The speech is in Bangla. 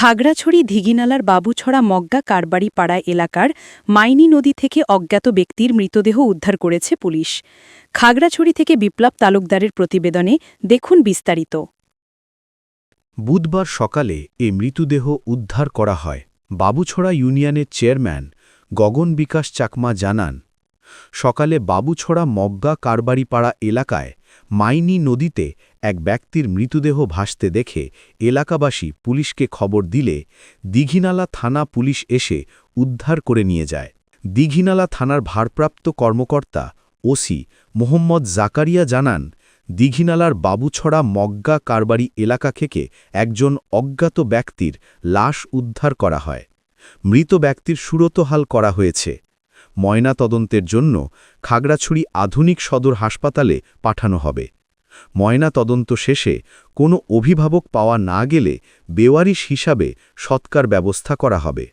খাগড়াছড়ি ধিগিনালার বাবুছড়া মগ্গা কারবাড়ি পাড়া এলাকার মাইনি নদী থেকে অজ্ঞাত ব্যক্তির মৃতদেহ উদ্ধার করেছে পুলিশ। খাগড়াছড়ি থেকে বিপ্লব তালুকদারের প্রতিবেদনে দেখুন বিস্তারিত। বুধবার সকালে এ মৃতদেহ উদ্ধার করা হয়। বাবুছড়া ইউনিয়নের চেয়ারম্যান গগন বিকাশ চাকমা জানান, সকালে বাবুছড়া মগ্গা কারবাড়িপাড়া এলাকায় মাইনি নদীতে এক ব্যক্তির মৃতদেহ ভাসতে দেখে এলাকাবাসী পুলিশকে খবর দিলে দীঘিনালা থানা পুলিশ এসে উদ্ধার করে নিয়ে যায়। দিঘিনালা থানার ভারপ্রাপ্ত কর্মকর্তা ওসি মোহাম্মদ জাকারিয়া জানান, দিঘিনালার বাবুছড়া মগ্গা কারবারি এলাকা থেকে একজন অজ্ঞাত ব্যক্তির লাশ উদ্ধার করা হয়। মৃত ব্যক্তির সুরতহাল করা হয়েছে। ময়না তদন্তের জন্য খাগড়াছড়ি আধুনিক সদর হাসপাতালে পাঠানো হবে। ময়না তদন্ত শেষে কোনো অভিভাবক পাওয়া না গেলে বেওয়ারিশ হিসাবে সৎকার ব্যবস্থা করা হবে।